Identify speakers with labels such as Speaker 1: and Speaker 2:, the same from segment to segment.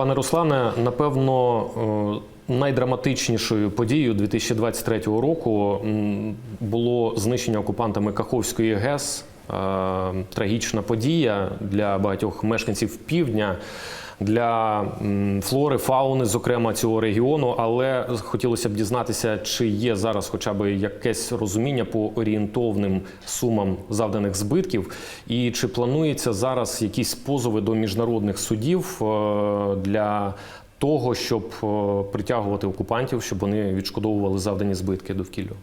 Speaker 1: Пане Руслане, напевно, е, найдраматичнішою подією 2023 року було знищення окупантами Каховської ГЕС. Е, Трагічна подія для багатьох мешканців півдня. Для флори, фауни, зокрема цього регіону, але хотілося б дізнатися, чи є зараз хоча б якесь розуміння по орієнтовним сумам завданих збитків, і чи планується зараз якісь позови до міжнародних судів е, для того, щоб е, притягувати окупантів, щоб вони відшкодовували завдані збитки довкіллю?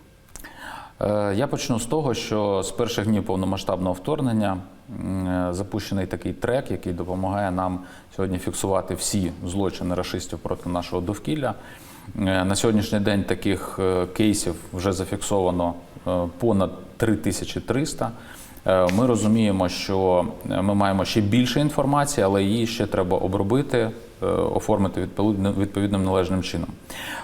Speaker 2: Е, Я почну з того, що з перших днів повномасштабного вторгнення е, запущений такий трек, який допомагає нам сьогодні фіксувати всі злочини рашистів проти нашого довкілля. Е, На сьогоднішній день таких кейсів вже зафіксовано понад 3300. Е, Ми розуміємо, що ми маємо ще більше інформації, але її ще треба обробити, оформити відповідним, належним чином.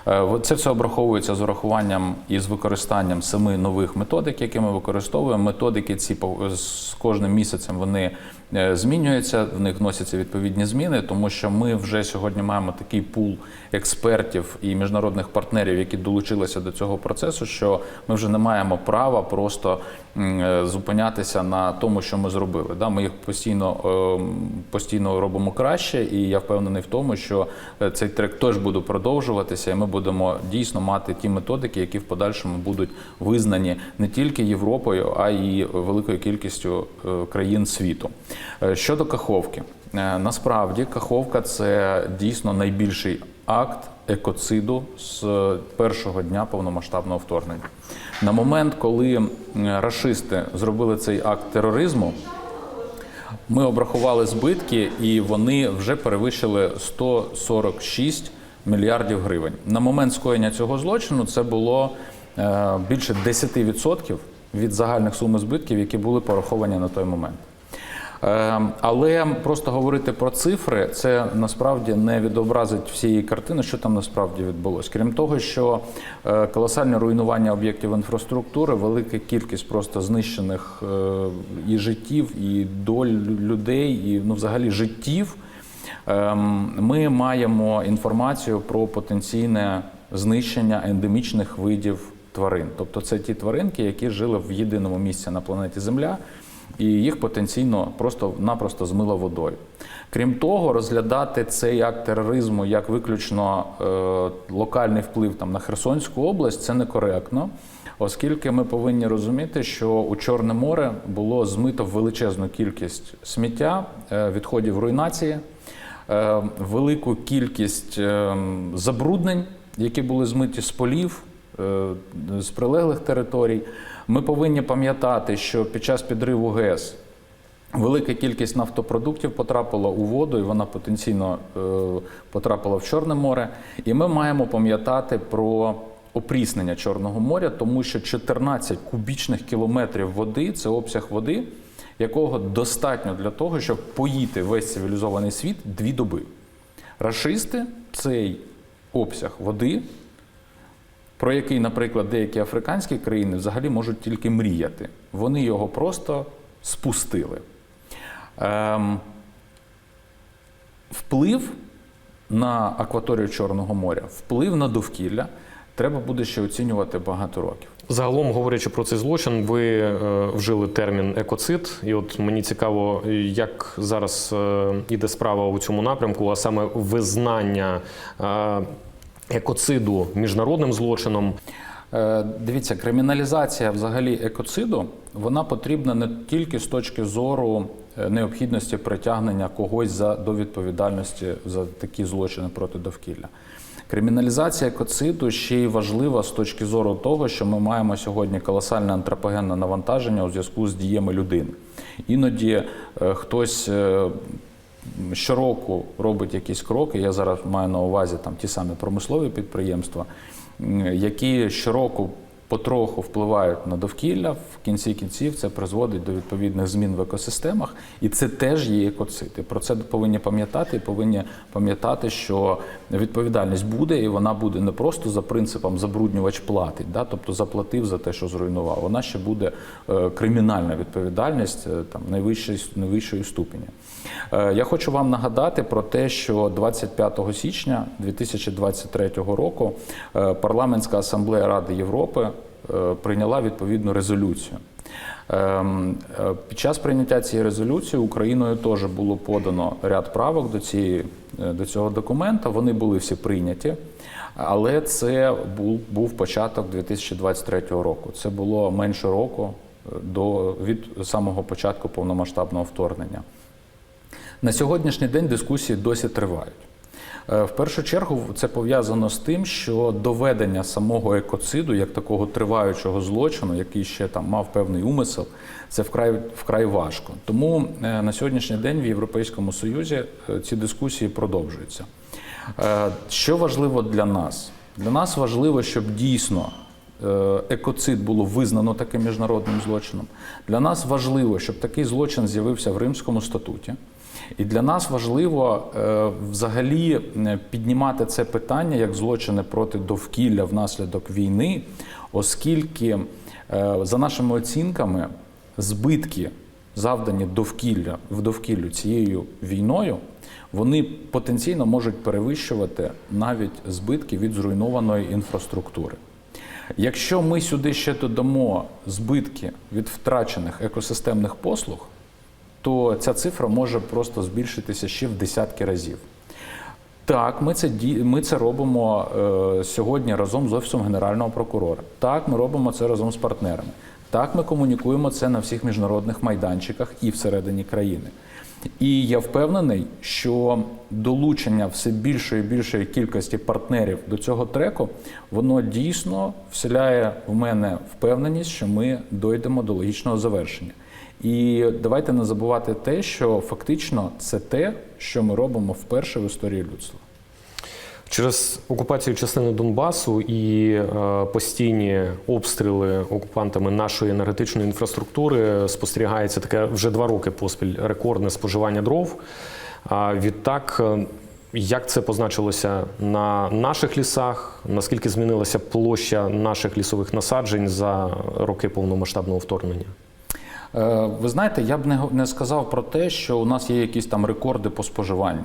Speaker 2: Е, Це все обраховується з урахуванням і з використанням семи нових методик, які ми використовуємо. Методики ці з кожним місяцем вони е, змінюються, в них вносяться відповідні зміни, тому що ми вже сьогодні маємо такий пул експертів і міжнародних партнерів, які долучилися до цього процесу, що ми вже не маємо права просто е, зупинятися на тому, що ми зробили. Ми їх постійно, е, постійно робимо краще, і я впевнений в тому, що е, цей трек теж буде продовжуватися, і ми будемо дійсно мати ті методики, які в подальшому будуть визнані не тільки Європою, а й великою кількістю е, країн світу. Е, Щодо Каховки, насправді Каховка це дійсно найбільший акт екоциду з першого дня повномасштабного вторгнення. На момент, коли рашисти зробили цей акт тероризму, ми обрахували збитки, і вони вже перевищили 146 мільярдів гривень. На момент скоєння цього злочину це було е, більше 10% від загальних сум збитків, які були пораховані на той момент. Е, Але просто говорити про цифри це насправді не відобразить всієї картини, що там насправді відбулося. Крім того, що е, колосальне руйнування об'єктів інфраструктури, велика кількість просто знищених е, і життів, і доль людей, і ну, взагалі життів. Ем, Ми маємо інформацію про потенційне знищення ендемічних видів тварин. Тобто це ті тваринки, які жили в єдиному місці на планеті Земля, і їх потенційно просто-напросто змило водою. Крім того, розглядати цей акт тероризму як виключно е, локальний вплив там, на Херсонську область це некоректно, оскільки ми повинні розуміти, що у Чорне море було змито величезну кількість сміття, е, відходів руйнації, е, велику кількість е, забруднень, які були змиті з полів, з прилеглих територій. Ми повинні пам'ятати, що під час підриву ГЕС велика кількість нафтопродуктів потрапила у воду, і вона потенційно е, потрапила в Чорне море. І ми маємо пам'ятати про опріснення Чорного моря, тому що 14 кубічних кілометрів води це обсяг води, якого достатньо для того, щоб поїти весь цивілізований світ дві доби. Рашисти цей обсяг води про який, наприклад, деякі африканські країни взагалі можуть тільки мріяти. Вони його просто спустили. Ем, вплив на акваторію Чорного моря, вплив на довкілля треба буде ще оцінювати багато років.
Speaker 1: Загалом, говорячи про цей злочин, ви е, вжили термін екоцид. І от мені цікаво, як зараз е, іде справа у цьому напрямку, а саме визнання е, екоциду міжнародним злочином.
Speaker 2: Е, Дивіться, криміналізація взагалі екоциду вона потрібна не тільки з точки зору е, необхідності притягнення когось за, до відповідальності за такі злочини проти довкілля. Криміналізація екоциду ще й важлива з точки зору того, що ми маємо сьогодні колосальне антропогенне навантаження у зв'язку з діями людини. Іноді е, хтось щороку робить якісь кроки. Я зараз маю на увазі там ті самі промислові підприємства, які щороку потроху впливають на довкілля. В кінці кінців це призводить до відповідних змін в екосистемах, і це теж є екоцид. І про це повинні пам'ятати. І повинні пам'ятати, що відповідальність буде, і вона буде не просто за принципом забруднювач платить, да? тобто заплатив за те, що зруйнував. Вона ще буде е, кримінальна відповідальність е, там найвищої, найвищої ступені. Е, Я хочу вам нагадати про те, що 25 січня 2023 року парламентська асамблея Ради Європи прийняла відповідну резолюцію. Ем, е, Під час прийняття цієї резолюції Україною теж було подано ряд правок до, цієї, е, до цього документа. Вони були всі прийняті, але це був, був початок 2023 року. Це було менше року е, до, від самого початку повномасштабного вторгнення. На сьогоднішній день дискусії досі тривають. Е, В першу чергу це пов'язано з тим, що доведення самого екоциду, як такого триваючого злочину, який ще там мав певний умисел, це вкрай вкрай важко. Тому е, на сьогоднішній день в Європейському Союзі е, ці дискусії продовжуються. Що важливо для нас? Для нас важливо, щоб дійсно екоцид було визнано таким міжнародним злочином. Для нас важливо, щоб такий злочин з'явився в Римському статуті. І для нас важливо е, взагалі е, піднімати це питання як злочини проти довкілля внаслідок війни, оскільки, е, за нашими оцінками, збитки, завдані довкілля в довкіллю цією війною, вони потенційно можуть перевищувати навіть збитки від зруйнованої інфраструктури. Якщо ми сюди ще додамо збитки від втрачених екосистемних послуг, то ця цифра може просто збільшитися ще в десятки разів. Так, ми це ми це робимо е, сьогодні разом з офісом генерального прокурора. Так, ми робимо це разом з партнерами. Так, ми комунікуємо це на всіх міжнародних майданчиках і всередині країни. І я впевнений, що долучення все більшої і більшої кількості партнерів до цього треку, воно дійсно вселяє в мене впевненість, що ми дойдемо до логічного завершення. І давайте не забувати те, що фактично це те, що ми робимо вперше в історії людства.
Speaker 1: Через окупацію частини Донбасу і е, постійні обстріли окупантами нашої енергетичної інфраструктури спостерігається таке вже два роки поспіль рекордне споживання дров. А відтак, е, як це позначилося на наших лісах? Наскільки змінилася площа наших лісових насаджень за роки повномасштабного вторгнення?
Speaker 2: Е, Ви знаєте, я б не, сказав про те, що у нас є якісь там рекорди по споживанню.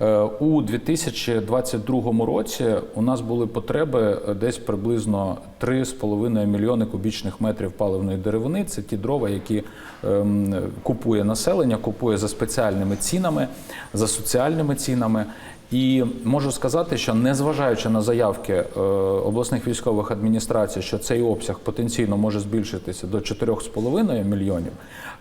Speaker 2: Е, У 2022 році у нас були потреби е, десь приблизно 3,5 мільйони кубічних метрів паливної деревини. Це ті дрова, які ем, купує населення, купує за спеціальними цінами, за соціальними цінами. І можу сказати, що незважаючи на заявки е, обласних військових адміністрацій, що цей обсяг потенційно може збільшитися до 4,5 мільйонів,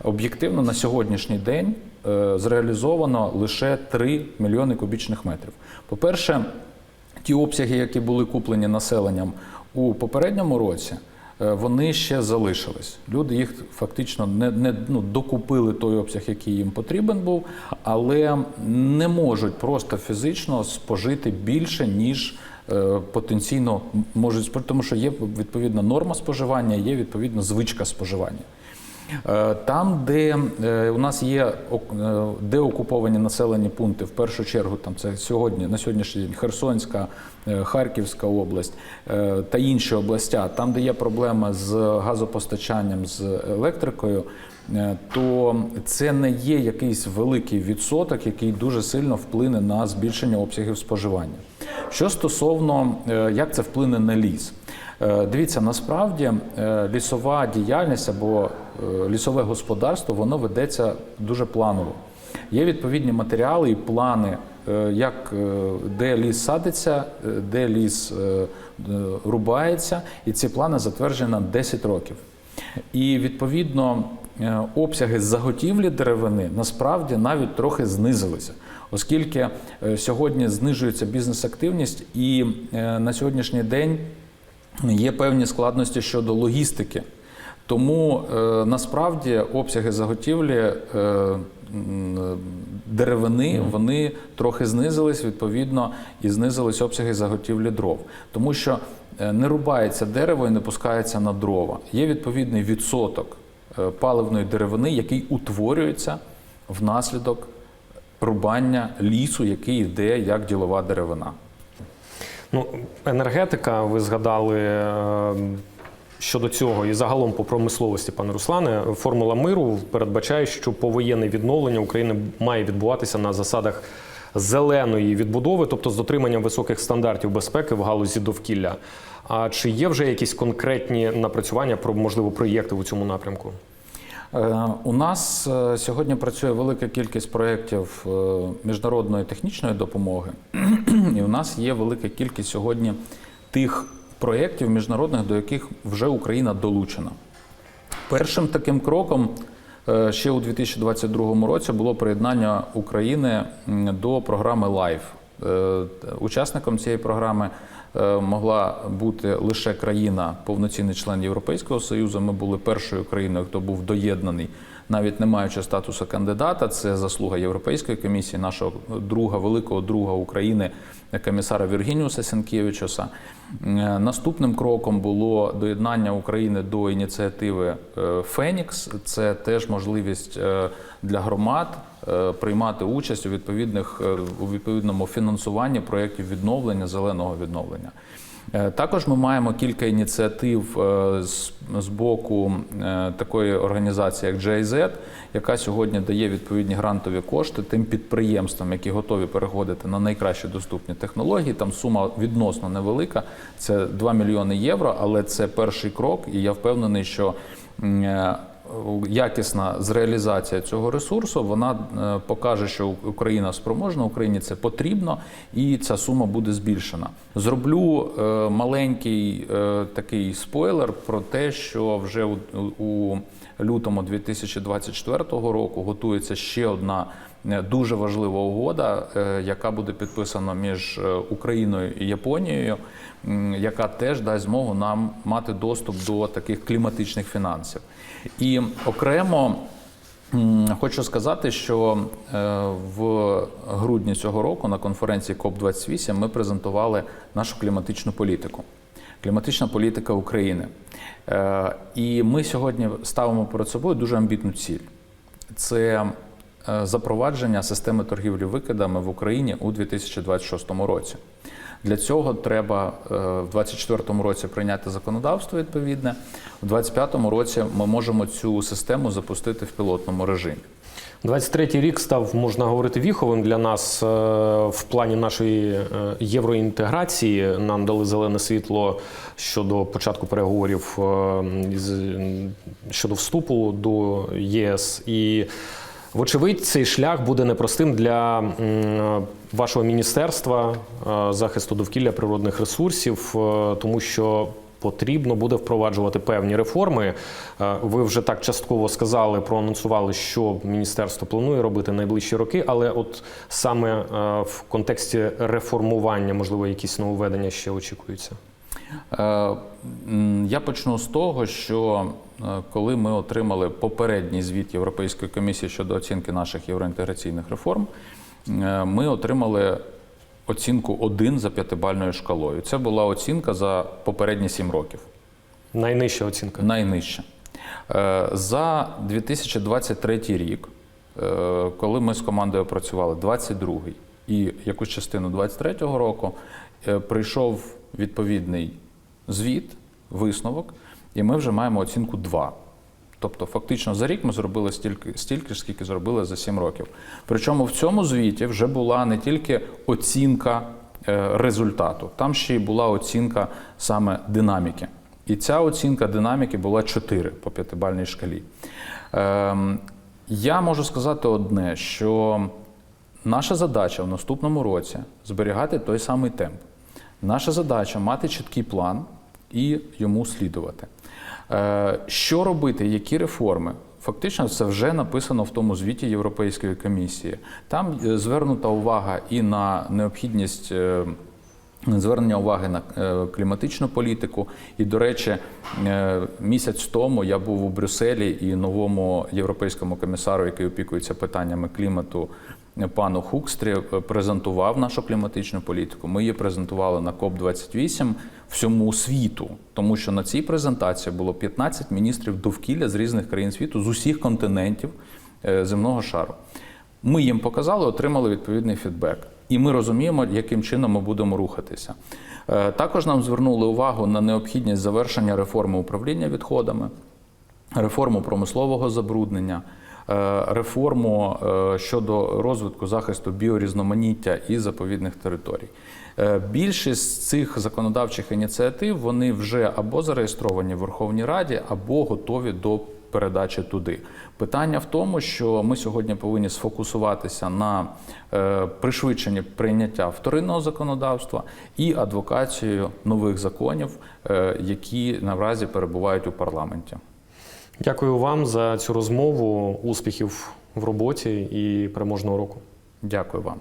Speaker 2: об'єктивно на сьогоднішній день е, зреалізовано лише 3 мільйони кубічних метрів. По-перше, ті обсяги, які були куплені населенням у попередньому році, вони ще залишились. Люди їх фактично не, не ну, докупили той обсяг, який їм потрібен був, але не можуть просто фізично спожити більше, ніж е, потенційно можуть тому що є відповідна норма споживання, є відповідна звичка споживання. Е, Там, де е, у нас є е, деокуповані населені пункти, в першу чергу, там це сьогодні на сьогоднішній день Херсонська, Харківська область та інші областя, там, де є проблема з газопостачанням, з електрикою, то це не є якийсь великий відсоток, який дуже сильно вплине на збільшення обсягів споживання. Що стосовно як це вплине на ліс, Дивіться, насправді е, лісова діяльність або е, лісове господарство воно ведеться дуже планово. Є відповідні матеріали і плани, е, як е, де ліс садиться, е, де ліс е, е, рубається, і ці плани затверджені на 10 років. І відповідно е, обсяги заготівлі деревини насправді навіть трохи знизилися, оскільки е, сьогодні знижується бізнес-активність, і е, на сьогоднішній день є певні складності щодо логістики. Тому е, насправді обсяги заготівлі е, деревини вони трохи знизились відповідно і знизились обсяги заготівлі дров, тому що е, не рубається дерево і не пускається на дрова. Є відповідний відсоток паливної деревини, який утворюється внаслідок рубання лісу, який йде як ділова деревина.
Speaker 1: Ну, енергетика, ви згадали е, щодо цього, і загалом по промисловості, пане Руслане, формула миру передбачає, що повоєнне відновлення України має відбуватися на засадах зеленої відбудови, тобто з дотриманням високих стандартів безпеки в галузі довкілля. А чи є вже якісь конкретні напрацювання про можливо проєкти у цьому напрямку?
Speaker 2: Е, У нас е, сьогодні працює велика кількість проєктів міжнародної технічної допомоги, у нас є велика кількість сьогодні тих проєктів міжнародних, до яких вже Україна долучена. Першим таким кроком е, ще у 2022 році було приєднання України до програми LIFE. Е, Учасником цієї програми могла бути лише країна, повноцінний член Європейського Союзу. Ми були першою країною, хто був доєднаний, навіть не маючи статусу кандидата. Це заслуга Європейської комісії, нашого друга, великого друга України, комісара Віргініуса Сенкєвичуса. Е, Наступним кроком було доєднання України до ініціативи е, Фенікс. Це теж можливість е, для громад е, приймати участь у відповідних е, у відповідному фінансуванні проєктів відновлення зеленого відновлення. Е, Також ми маємо кілька ініціатив е, з, боку е, такої організації, як GIZ, яка сьогодні дає відповідні грантові кошти тим підприємствам, які готові переходити на найкращі доступні технології. Там сума відносно невелика, це 2 мільйони євро, але це перший крок, і я впевнений, що якісна зреалізація цього ресурсу вона е, покаже, що Україна спроможна, Україні це потрібно, і ця сума буде збільшена. Зроблю е, маленький е, такий спойлер про те, що вже у лютому 2024 року готується ще одна. Е, Дуже важлива угода, е, яка буде підписана між е, Україною і Японією, яка теж дасть змогу нам мати доступ до таких кліматичних фінансів. І окремо хочу сказати, що в грудні цього року на конференції КОП-28 ми презентували нашу кліматичну політику. Кліматична політика України. І ми сьогодні ставимо перед собою дуже амбітну ціль. Це запровадження системи торгівлі викидами в Україні у 2026 році. Для цього треба е, в 2024 році прийняти законодавство відповідне. У 2025 році ми можемо цю систему запустити в пілотному режимі.
Speaker 1: 23-й рік став, можна говорити, віховим для нас е, в плані нашої е, євроінтеграції. Нам дали зелене світло щодо початку переговорів е, щодо вступу до єС. І, вочевидь, цей шлях буде непростим для вашого міністерства е, захисту довкілля природних ресурсів, е, тому що потрібно буде впроваджувати певні реформи. Е, Ви вже так частково сказали, проанонсували, що міністерство планує робити найближчі роки, але от саме в контексті реформування, можливо, якісь нововведення ще очікуються.
Speaker 2: Я почну з того, що коли ми отримали попередній звіт Європейської комісії щодо оцінки наших євроінтеграційних реформ, е, ми отримали оцінку 1 за п'ятибальною шкалою. Це була оцінка за попередні 7 років.
Speaker 1: Найнижча оцінка.
Speaker 2: Найнижче. Е, За 2023 рік, е, коли ми з командою працювали, 22-й і якусь частину 23-го року, е, прийшов відповідний звіт, висновок, і ми вже маємо оцінку 2. Тобто, фактично за рік ми зробили стільки, стільки скільки зробили за 7 років. Причому в цьому звіті вже була не тільки оцінка е, результату, там ще й була оцінка саме динаміки. І ця оцінка динаміки була 4 по п'ятибальній шкалі. Ем, я можу сказати одне, що наша задача в наступному році зберігати той самий темп. Наша задача мати чіткий план і йому слідувати. Е, Що робити, які реформи? Фактично, це вже написано в тому звіті Європейської комісії. Там е, звернута увага і на необхідність е, Звернення уваги на кліматичну політику. І, до речі, місяць тому я був у Брюсселі і новому європейському комісару, який опікується питаннями клімату, пану Хукстрі, е, презентував нашу кліматичну політику. Ми її презентували на КОП 28 всьому світу, тому що на цій презентації було 15 міністрів довкілля з різних країн світу, з усіх континентів е, земного шару. Ми їм показали, отримали відповідний фідбек. І ми розуміємо, яким чином ми будемо рухатися. Е, Також нам звернули увагу на необхідність завершення реформи управління відходами, реформу промислового забруднення, реформу е, щодо розвитку захисту біорізноманіття і заповідних територій. Е, Більшість цих законодавчих ініціатив вони вже або зареєстровані в Верховній Раді, або готові до передачі туди. Питання в тому, що ми сьогодні повинні сфокусуватися на е, пришвидшенні прийняття вторинного законодавства і адвокацією нових законів, е, які наразі перебувають у парламенті.
Speaker 1: Дякую вам за цю розмову. Успіхів в роботі і переможного року.
Speaker 2: Дякую вам.